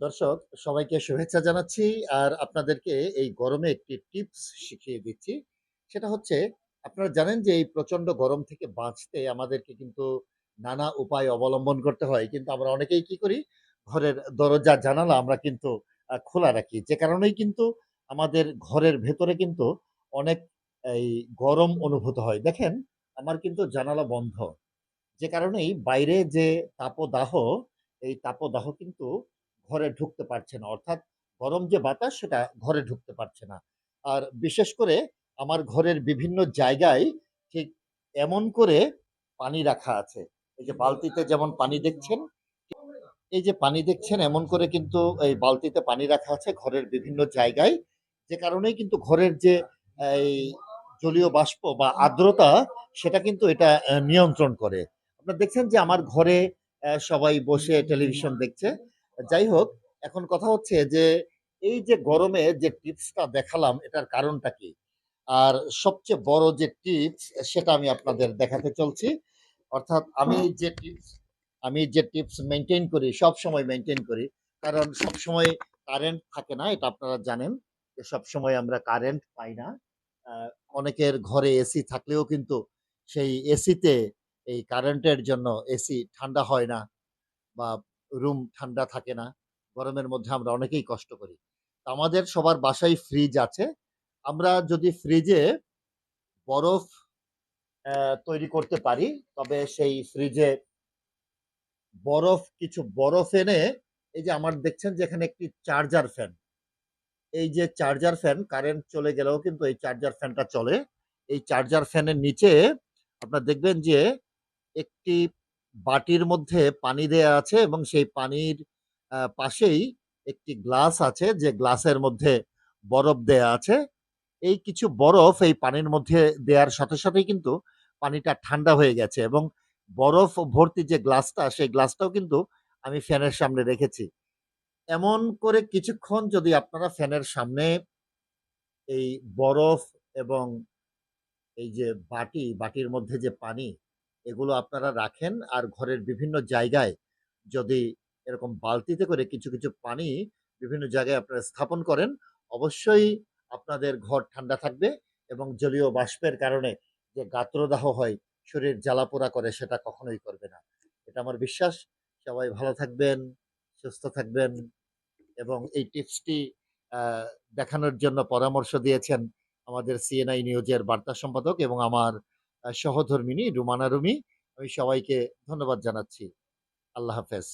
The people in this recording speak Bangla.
দর্শক, সবাইকে শুভেচ্ছা জানাচ্ছি আর আপনাদেরকে এই গরমে একটি টিপস শিখিয়ে দিচ্ছি। সেটা হচ্ছে, আপনারা জানেন যে এই প্রচণ্ড গরম থেকে বাঁচতে আমাদেরকে কিন্তু নানা উপায় অবলম্বন করতে হয়। কিন্তু আমরা অনেকেই কি করি? ঘরের দরজা, জানালা আমরা কিন্তু খোলা রাখি। যে কারণেই কিন্তু আমাদের ঘরের ভেতরে কিন্তু অনেক এই গরম অনুভূত হয়। দেখেন, আমার কিন্তু জানালা বন্ধ। যে কারণেই বাইরে যে তাপদাহ, এই তাপদাহ কিন্তু ঘরে ঢুকতে পারছে না। অর্থাৎ গরম যে বাতাস, সেটা ঘরে ঢুকতে পারছে না। আর বিশেষ করে আমার ঘরের বিভিন্ন জায়গায় ঠিক এমন করে পানি রাখা আছে। এই যে বালতিতে যেমন পানি দেখছেন, এই যে পানি দেখছেন, এমন করে কিন্তু এই বালতিতে পানি রাখা আছে ঘরের বিভিন্ন জায়গায়। যে কারণেই কিন্তু ঘরের যে এই জলীয় বাষ্প বা আর্দ্রতা, সেটা কিন্তু এটা নিয়ন্ত্রণ করে। আপনারা দেখছেন যে আমার ঘরে সবাই বসে টেলিভিশন দেখছে। যাই হোক, এখন কথা হচ্ছে যে, এই যে গরমে যে টিপসটা দেখালাম, এটার কারণটা কি? আর সবচেয়ে বড় যে টিপস, সেটা আমি আপনাদের দেখাতে চলছি। অর্থাৎ আমি যে টিপস, আমি যে টিপস মেনটেন করি, সব সময় মেনটেন করি, কারণ সব সময় কারেন্ট থাকে না, এটা আপনারা জানেন। যে সব সময় আমরা কারেন্ট পাই না। অনেকের ঘরে এসি থাকলেও কিন্তু সেই এসিতে এই কারেন্টের জন্য এসি ঠান্ডা হয় না বা রুম ঠান্ডা থাকে না, গরমের মধ্যে আমরা অনেকেই কষ্ট করি। আমাদের সবার বাসায় ফ্রিজ আছে। আমরা যদি ফ্রিজে বরফ তৈরি করতে পারি, তবে সেই ফ্রিজে বরফ, কিছু বরফ এনে, এই যে আমার দেখছেন যে এখানে একটি চার্জার ফ্যান এই যে চার্জার ফ্যান কারেন্ট চলে গেলেও কিন্তু এই চার্জার ফ্যানটা চলে। এই চার্জার ফ্যানের নিচে আপনার দেখবেন যে একটি বাটির মধ্যে পানি দেয়া আছে এবং সেই পানির পাশেই একটি গ্লাস আছে যে গ্লাসের মধ্যে বরফ দেয়া আছে। এই কিছু বরফ এই পানির মধ্যে দেওয়ার সাথে সাথেই কিন্তু পানিটা ঠান্ডা হয়ে গেছে এবং বরফ ভর্তি যে গ্লাসটা সেই গ্লাসটাও কিন্তু আমি ফ্যানের সামনে রেখেছি। এমন করে কিছুক্ষণ যদি আপনারা ফ্যানের সামনে এই বরফ এবং এই যে বাটি, বাটির মধ্যে যে পানি এগুলো আপনারা রাখেন। আর ঘরের বিভিন্ন জায়গায় যদি এরকম বালতিতে করে কিছু কিছু পানি বিভিন্ন জায়গায় আপনারা স্থাপন করেন, অবশ্যই আপনাদের ঘর ঠান্ডা থাকবে এবং জলীয় বাষ্পের কারণে যে গাত্রদাহ হয়, শরীর জ্বালাপোড়া করে সেটা কখনোই করবে না। এটা আমার বিশ্বাস। সবাই ভালো থাকবেন, সুস্থ থাকবেন এবং এই টিপসটি দেখানোর জন্য পরামর্শ দিয়েছেন আমাদের সিএনআই নিউজের বার্তা সম্পাদক এবং আমার সহধর্মিনী রুমানা রুমি আমি সবাইকে ধন্যবাদ জানাচ্ছি। আল্লাহ হাফেজ।